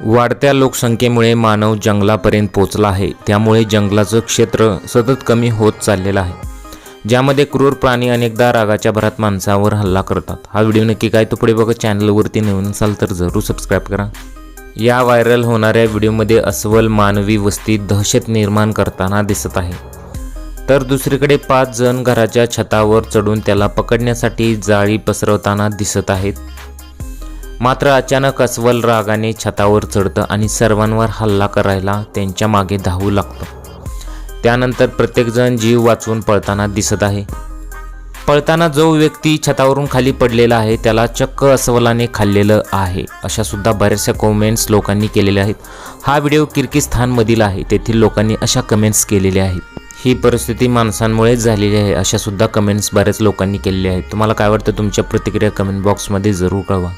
वाढत्या लोकसंख्येमुळे मानव जंगलापर्यंत पोचला आहे. त्यामुळे जंगलाचं क्षेत्र सतत कमी होत चाललेलं आहे. ज्यामध्ये क्रूर प्राणी अनेकदा रागाच्या भरात माणसावर हल्ला करतात. हा व्हिडिओ नक्की काय तो पुढे बघा चॅनलवरती नवीन असाल तर जरूर सबस्क्राईब करा. या व्हायरल होणाऱ्या व्हिडिओमध्ये अस्वल मानवी वस्तीत दहशत निर्माण करताना दिसत आहे. तर दुसरीकडे पाच जण घराच्या छतावर चढून त्याला पकडण्यासाठी जाळी पसरवताना दिसत आहेत. मात्र अचानक अस्वल रागाने छतावर चढतं आणि सर्वांवर हल्ला करायला त्यांच्या मागे धावू लागतं. त्यानंतर प्रत्येकजण जीव वाचवून पळताना दिसत आहे. पळताना जो व्यक्ती छतावरून खाली पडलेला आहे त्याला चक्क अस्वलाने खाल्लेलं आहे अशा सुद्धा बऱ्याचशा कमेंट्स लोकांनी केलेल्या आहेत. हा व्हिडिओ किर्गिस्थानमधील आहे तेथील लोकांनी अशा कमेंट्स केलेल्या आहेत. ही परिस्थिती माणसांमुळेच झालेली आहे अशा सुद्धा कमेंट्स बऱ्याच लोकांनी केलेल्या आहेत. तुम्हाला काय वाटतं? तुमच्या प्रतिक्रिया कमेंट बॉक्समध्ये जरूर कळवा.